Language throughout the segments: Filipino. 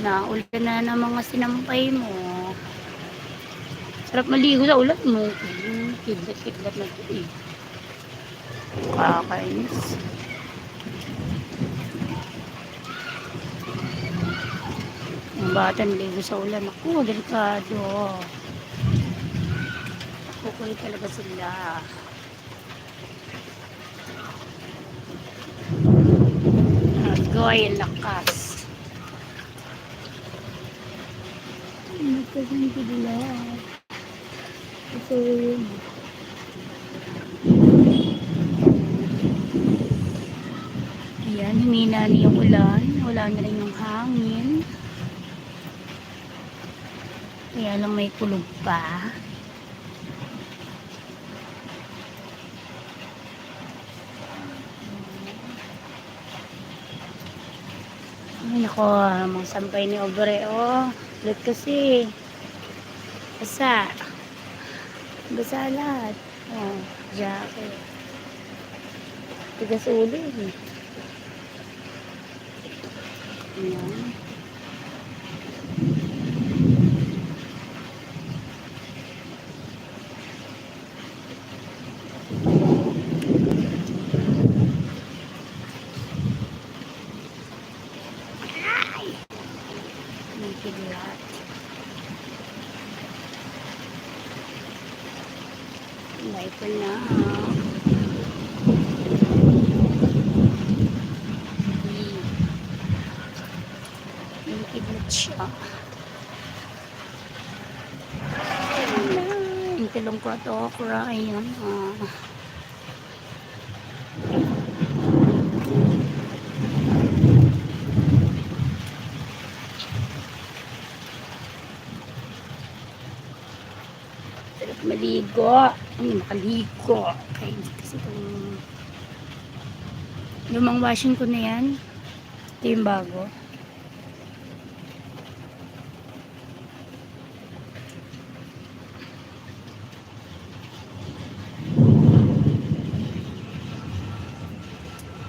Naulan na ng mga sinampay mo. Sarap maligo sa ulan mo. Kidlat-kidlat na ito eh. Kakainis. Ang bata naligo sa ulan. Ako, delikado. Kukulit talaga sila. Agoy, ang lakas. Nagkasin ko nila. Ito yun. Ayan, humina na yung ulan. Wala na rin yung hangin. Kaya lang may kulog pa. Nako, mga sampay ni Obre, oh. Ulit kasi. Basa. Basa lahat. Oh, jacket. Tigas ulo, eh. Ayan. Kidlat. Na. Hmm. May kidlat siya. Ayan. Yung tilong ko at okra. Ayan. Ah. Maligo. Ay, makaligo. Kaya hindi kasi itong lumang washing ko na yan. Ito yung bago.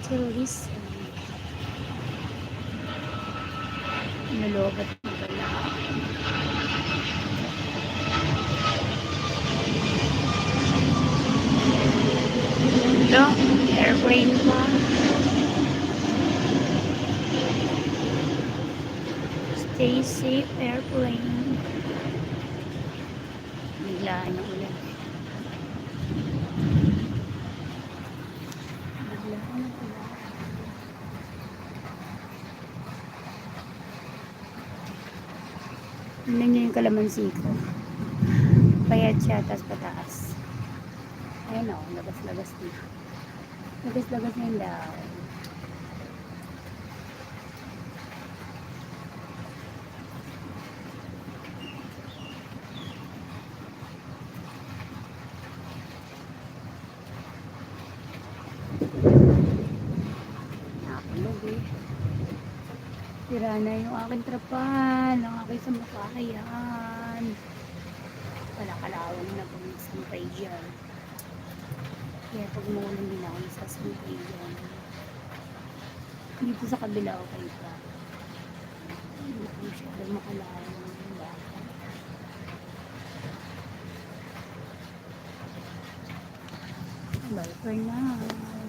Terrorist. Nalobat Ito, airplane pa. Stay safe, airplane. Biglaan ang ulan. Biglaan ulan. Tignan niyo yung kalamansi ko. Payat siya, tas pataas. Ayun o, lagas-lagas na. Lagas-lagas na yung daw. Nakulog eh. Tira na yung aking trapal, ang aking sampakayan. Wala kalawang na pag sampay dyan. Kaya pag maulan din ako nasasampay dyan. Dito sa kabila okay pa. Hindi ko masyadong makalawang yung baka. Bye for now.